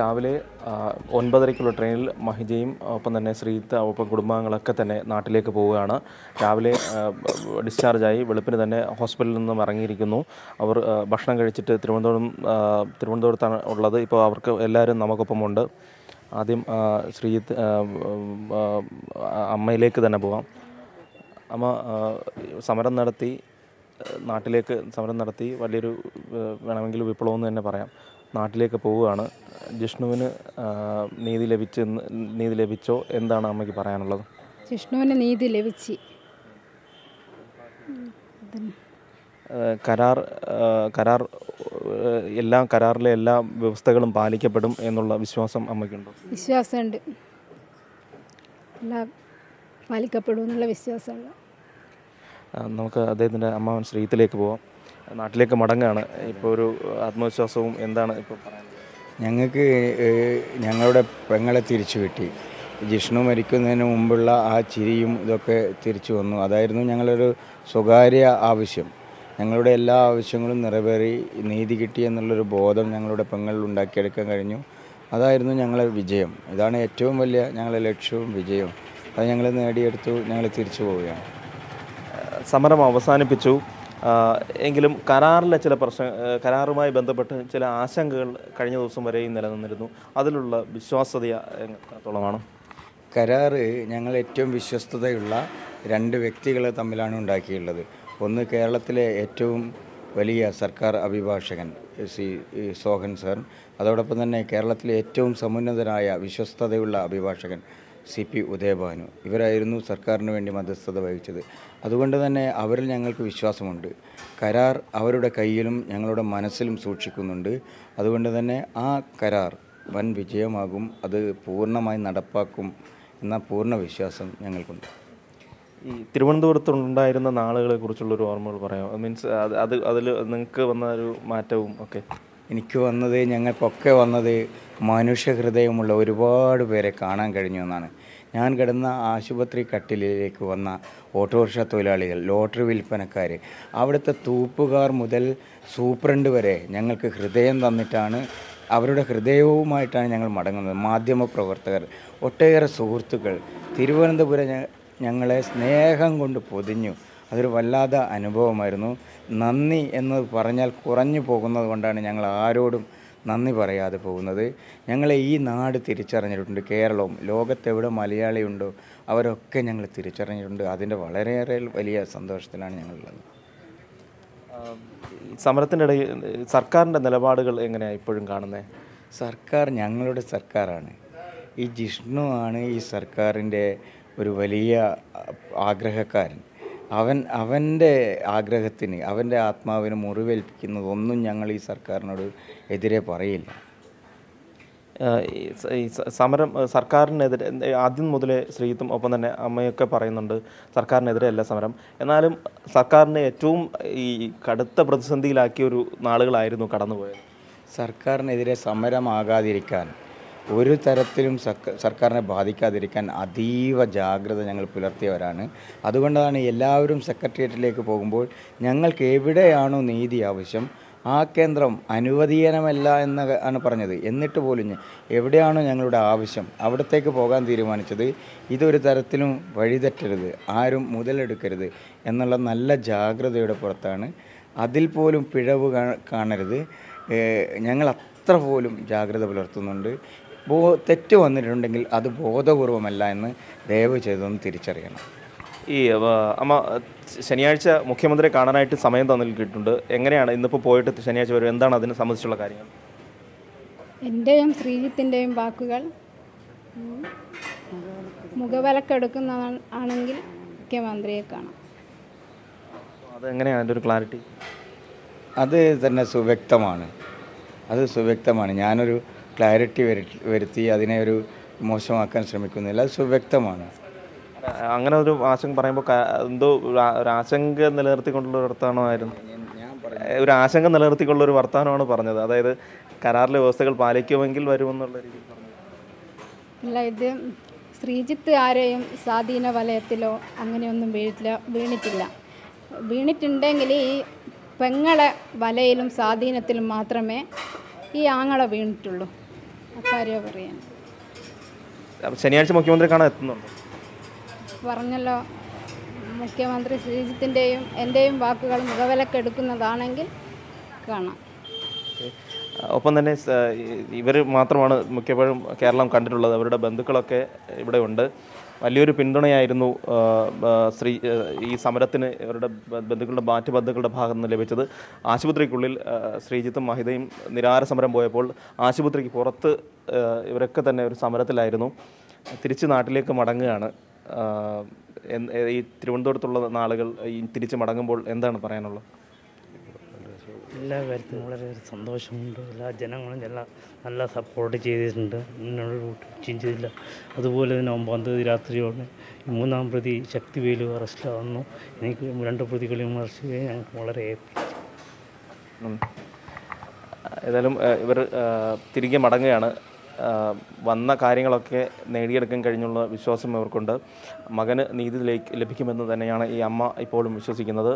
രാവിലെ ഒൻപതരയ്ക്കുള്ള ട്രെയിനിൽ മഹിജയും ഒപ്പം തന്നെ ശ്രീത്ത ഒപ്പം കുടുംബാംഗങ്ങളൊക്കെ തന്നെ നാട്ടിലേക്ക് പോവുകയാണ്. രാവിലെ ഡിസ്ചാർജായി വെളുപ്പിന് തന്നെ ഹോസ്പിറ്റലിൽ നിന്നും ഇറങ്ങിയിരിക്കുന്നു. അവർ ഭക്ഷണം കഴിച്ചിട്ട് തിരുവനന്തപുരം തിരുവനന്തപുരത്താണ് ഉള്ളത്. ഇപ്പോൾ അവർക്ക് എല്ലാവരും നമുക്കൊപ്പമുണ്ട്. ആദ്യം ശ്രീത്ത് അമ്മയിലേക്ക് തന്നെ പോവാം. അമ്മ സമരം നടത്തി നാട്ടിലേക്ക് സമരം നടത്തി വലിയൊരു വേണമെങ്കിൽ വിപ്ലവം എന്ന് തന്നെ പറയാം. നാട്ടിലേക്ക് പോവുകയാണ്. ജിഷ്ണുവിന് നീതി ലഭിച്ചെന്ന് നീതി ലഭിച്ചോ? എന്താണ് അമ്മയ്ക്ക് പറയാനുള്ളത്? ജിഷ്ണുവിന് നീതി ലഭിച്ച്. കരാർ കരാർ എല്ലാ കരാറിലെ എല്ലാ വ്യവസ്ഥകളും പാലിക്കപ്പെടും എന്നുള്ള വിശ്വാസം അമ്മയ്ക്കുണ്ടോ? വിശ്വാസമുണ്ട്. എല്ലാം പാലിക്കപ്പെടും എന്നുള്ള വിശ്വാസമുള്ള നമുക്ക് അദ്ദേഹത്തിന്റെ അമ്മാവൻ ശ്രീത്തിലേക്ക് പോവാം. നാട്ടിലേക്ക് മടങ്ങുകയാണ് ഇപ്പോൾ ഒരു ആത്മവിശ്വാസവും എന്താണ് ഇപ്പോൾ ഞങ്ങൾക്ക് ഞങ്ങളുടെ പെങ്ങളെ തിരിച്ചു കിട്ടി. ജിഷ്ണു മരിക്കുന്നതിന് മുമ്പുള്ള ആ ചിരിയും ഇതൊക്കെ തിരിച്ചു വന്നു. അതായിരുന്നു ഞങ്ങളൊരു സ്വകാര്യ ആവശ്യം. ഞങ്ങളുടെ എല്ലാ ആവശ്യങ്ങളും നിറവേറി നീതി കിട്ടി എന്നുള്ളൊരു ബോധം ഞങ്ങളുടെ പെങ്ങളിൽ ഉണ്ടാക്കിയെടുക്കാൻ കഴിഞ്ഞു. അതായിരുന്നു ഞങ്ങളെ വിജയം. ഇതാണ് ഏറ്റവും വലിയ ഞങ്ങളുടെ ലക്ഷ്യവും വിജയവും. അത് ഞങ്ങൾ നേടിയെടുത്തു ഞങ്ങൾ തിരിച്ചു പോവുകയാണ്. സമരം അവസാനിപ്പിച്ചു. എങ്കിലും കരാറിലെ ചില പ്രശ്ന കരാറുമായി ബന്ധപ്പെട്ട് ചില ആശങ്കകൾ കഴിഞ്ഞ ദിവസം വരെയും നിലനിന്നിരുന്നു. അതിലുള്ള വിശ്വാസ്യത എത്രത്തോളമാണ്? കരാറ് ഞങ്ങൾ ഏറ്റവും വിശ്വസ്തതയുള്ള രണ്ട് വ്യക്തികളെ തമ്മിലാണ് ഉണ്ടാക്കിയുള്ളത്. ഒന്ന് കേരളത്തിലെ ഏറ്റവും വലിയ സർക്കാർ അഭിഭാഷകൻ സി സോഹൻ സർ. അതോടൊപ്പം തന്നെ കേരളത്തിലെ ഏറ്റവും സമുന്നതനായ വിശ്വസ്തതയുള്ള അഭിഭാഷകൻ സി പി ഉദയഭാനു. ഇവരായിരുന്നു സർക്കാരിന് വേണ്ടി മധ്യസ്ഥത വഹിച്ചത്. അതുകൊണ്ട് തന്നെ അവരിൽ ഞങ്ങൾക്ക് വിശ്വാസമുണ്ട്. കരാർ അവരുടെ കയ്യിലും ഞങ്ങളുടെ മനസ്സിലും സൂക്ഷിക്കുന്നുണ്ട്. അതുകൊണ്ട് തന്നെ ആ കരാർ വൻ വിജയമാകും. അത് പൂർണമായി നടപ്പാക്കും എന്ന പൂർണ വിശ്വാസം ഞങ്ങൾക്കുണ്ട്. ഈ തിരുവനന്തപുരത്ത് ഉണ്ടായിരുന്ന നാളുകളെ കുറിച്ചുള്ളൊരു ഓർമ്മകൾ പറയാം മീൻസ് അത് അതിൽ നിങ്ങൾക്ക് വന്ന ഒരു മാറ്റവും ഒക്കെ. എനിക്ക് വന്നത് ഞങ്ങൾക്കൊക്കെ വന്നത് മനുഷ്യഹൃദയമുള്ള ഒരുപാട് പേരെ കാണാൻ കഴിഞ്ഞു എന്നാണ്. ഞാൻ കിടന്ന ആശുപത്രി കട്ടിലിലേക്ക് വന്ന ഓട്ടോറിക്ഷ തൊഴിലാളികൾ ലോട്ടറി വിൽപ്പനക്കാർ അവിടുത്തെ തൂപ്പുകാർ മുതൽ സൂപ്രണ്ട് വരെ ഞങ്ങൾക്ക് ഹൃദയം തന്നിട്ടാണ് അവരുടെ ഹൃദയവുമായിട്ടാണ് ഞങ്ങൾ മടങ്ങുന്നത്. മാധ്യമപ്രവർത്തകർ ഒട്ടേറെ സുഹൃത്തുക്കൾ തിരുവനന്തപുരം ഞങ്ങളെ സ്നേഹം കൊണ്ട് പൊതിഞ്ഞു. അതൊരു വല്ലാത്ത അനുഭവമായിരുന്നു. നന്ദി എന്ന് പറഞ്ഞാൽ കുറഞ്ഞു പോകുന്നത് കൊണ്ടാണ് ഞങ്ങൾ ആരോടും നന്ദി പറയാതെ പോകുന്നത്. ഞങ്ങളെ ഈ നാട് തിരിച്ചറിഞ്ഞിട്ടുണ്ട്. കേരളവും ലോകത്തെവിടെ മലയാളിയുണ്ടോ അവരൊക്കെ ഞങ്ങൾ തിരിച്ചറിഞ്ഞിട്ടുണ്ട്. അതിന്റെ വളരെയേറെ വലിയ സന്തോഷത്തിലാണ് ഞങ്ങളുള്ളത്. സമരത്തിന്റെ ഇടയിൽ സർക്കാരിന്റെ നിലപാടുകൾ എങ്ങനെയാണ് ഇപ്പോഴും കാണുന്നത്? സർക്കാർ ഞങ്ങളുടെ സർക്കാരാണ്. ഈ ജിഷ്ണു ആണ് ഈ സർക്കാരിന്റെ ഒരു വലിയ ആഗ്രഹക്കാരൻ. അവൻ അവന്റെ ആഗ്രഹത്തിന് അവന്റെ ആത്മാവിന് മുറിവേൽപ്പിക്കുന്നതൊന്നും ഞങ്ങൾ ഈ സർക്കാരിനോട് എതിരെ പറയില്ല. സമരം സർക്കാരിനെതിരെ ആദ്യം മുതലേ ശ്രീത്തും ഒപ്പം തന്നെ അമ്മയൊക്കെ പറയുന്നുണ്ട് സർക്കാരിനെതിരെ അല്ല സമരം. എന്നാലും സർക്കാരിനെ ഏറ്റവും ഈ കടുത്ത പ്രതിസന്ധിയിലാക്കിയ ഒരു നാളുകളായിരുന്നു കടന്നുപോയത്. സർക്കാരിനെതിരെ സമരമാകാതിരിക്കാൻ ഒരു തരത്തിലും സർക്കാരിനെ ബാധിക്കാതിരിക്കാൻ അതീവ ജാഗ്രത ഞങ്ങൾ പുലർത്തിയവരാണ്. അതുകൊണ്ടാണ് എല്ലാവരും സെക്രട്ടേറിയറ്റിലേക്ക് പോകുമ്പോൾ ഞങ്ങൾക്ക് എവിടെയാണോ നീതി ആവശ്യം ആ കേന്ദ്രം അനുവദീയനമല്ല എന്ന് ആണ് പറഞ്ഞത്. എന്നിട്ട് പോലും എവിടെയാണോ ഞങ്ങളുടെ ആവശ്യം അവിടത്തേക്ക് പോകാൻ തീരുമാനിച്ചത് ഇതൊരു തരത്തിലും വഴിതെറ്റരുത് ആരും മുതലെടുക്കരുത് എന്നുള്ള നല്ല ജാഗ്രതയുടെ പുറത്താണ്. അതിൽ പോലും പിഴവ് കാണരുത്. ഞങ്ങൾ അത്ര പോലും ജാഗ്രത പുലർത്തുന്നുണ്ട്. ബോ തെറ്റ് വന്നിട്ടുണ്ടെങ്കിൽ അത് ബോധപൂർവമല്ല എന്ന് ദയവ് ചെയ്തൊന്ന് തിരിച്ചറിയണം. ഈ അമ്മ ശനിയാഴ്ച മുഖ്യമന്ത്രിയെ കാണാനായിട്ട് സമയം തന്നിട്ടുണ്ട് എങ്ങനെയാണ് ഇന്നിപ്പോൾ പോയിട്ട് ശനിയാഴ്ച വരും? എന്താണ് അതിനെ സംബന്ധിച്ചുള്ള കാര്യങ്ങൾ? എന്റെയും ശ്രീജിത്തിന്റെയും വാക്കുകൾ മുഖവലക്കെടുക്കുന്ന ആണെങ്കിൽ മുഖ്യമന്ത്രിയെ കാണാം. അതെങ്ങനെയാണ് അതിന്റെ ഒരു ക്ലാരിറ്റി? അത് തന്നെ സുവ്യക്തമാണ്. അത് സുവ്യക്തമാണ്. ഞാനൊരു ക്ലാരിറ്റി വരുത്തി വരുത്തി അതിനെ ഒരു മോശമാക്കാൻ ശ്രമിക്കുന്നില്ല. അത് സുവ്യക്തമാണ് അങ്ങനെ ഒരു ആശങ്ക പറയുമ്പോൾ എന്തോ ഒരു ആശങ്ക നിലനിർത്തിക്കൊണ്ടുള്ള ഒരു വർത്തമാനമായിരുന്നു ഒരു ആശങ്ക നിലനിർത്തിക്കൊണ്ടുള്ള ഒരു വർത്തമാനമാണ് പറഞ്ഞത്. അതായത് കരാറിലെ വ്യവസ്ഥകൾ പാലിക്കുമെങ്കിൽ വരുമെന്നുള്ള രീതിയിൽ അല്ല ഇത് ശ്രീജിത്ത് ആരെയും സ്വാധീന വലയത്തിലോ അങ്ങനെയൊന്നും വീഴില്ല വീണിട്ടില്ല. വീണിട്ടുണ്ടെങ്കിൽ ഈ പെങ്ങളെ വലയിലും സ്വാധീനത്തിലും മാത്രമേ ഈ ആങ്ങളെ വീണിട്ടുള്ളൂ. പറയാൻ. ശനിയാഴ്ച മുഖ്യമന്ത്രി കാണാൻ എത്തുന്നുണ്ടോ പറഞ്ഞല്ലോ മുഖ്യമന്ത്രി ശ്രീജിത്തിന്റെയും എന്റെയും വാക്കുകൾ മുഖവിലക്കെടുക്കുന്നതാണെങ്കിൽ കാണാം. ഒപ്പം തന്നെ ഇവർ മാത്രമാണ് മിക്കപ്പോഴും കേരളം കണ്ടിട്ടുള്ളത്. അവരുടെ ബന്ധുക്കളൊക്കെ ഇവിടെ ഉണ്ട്. വലിയൊരു പിന്തുണയായിരുന്നു ശ്രീ ഈ സമരത്തിന് ഇവരുടെ ബന്ധുക്കളുടെ മാറ്റു ബന്ധുക്കളുടെ ഭാഗത്ത് നിന്ന് ലഭിച്ചത്. ആശുപത്രിക്കുള്ളിൽ ശ്രീജിത്തും മഹിതയും നിരാഹാര സമരം പോയപ്പോൾ ആശുപത്രിക്ക് പുറത്ത് ഇവരൊക്കെ തന്നെ ഒരു സമരത്തിലായിരുന്നു. തിരിച്ച് നാട്ടിലേക്ക് മടങ്ങുകയാണ്. ഈ തിരുവനന്തപുരത്തുള്ള നാളുകൾ ഈ തിരിച്ച് മടങ്ങുമ്പോൾ എന്താണ് പറയാനുള്ളത്? എല്ലാ വളരെ സന്തോഷമുണ്ട്. എല്ലാ ജനങ്ങളും എല്ലാം നല്ല സപ്പോർട്ട് ചെയ്തിട്ടുണ്ട്. മുന്നോട്ട് ചെയ്തില്ല. അതുപോലെ തന്നെ ഒമ്പതാം തീയതി രാത്രിയോടെ മൂന്നാം പ്രതി ശക്തി വേലു അറസ്റ്റിലാവുന്നു എനിക്ക് രണ്ട് പ്രതികളെയും അറസ്റ്റ് ചെയ്യാൻ ഞങ്ങൾക്ക് വളരെ. ഏതായാലും ഇവർ തിരികെ മടങ്ങുകയാണ്. വന്ന കാര്യങ്ങളൊക്കെ നേടിയെടുക്കാൻ കഴിഞ്ഞുള്ള വിശ്വാസം ഇവർക്കുണ്ട്. മകന് നീതി ലഭിക്കുമെന്ന് തന്നെയാണ് ഈ അമ്മ ഇപ്പോഴും വിശ്വസിക്കുന്നത്.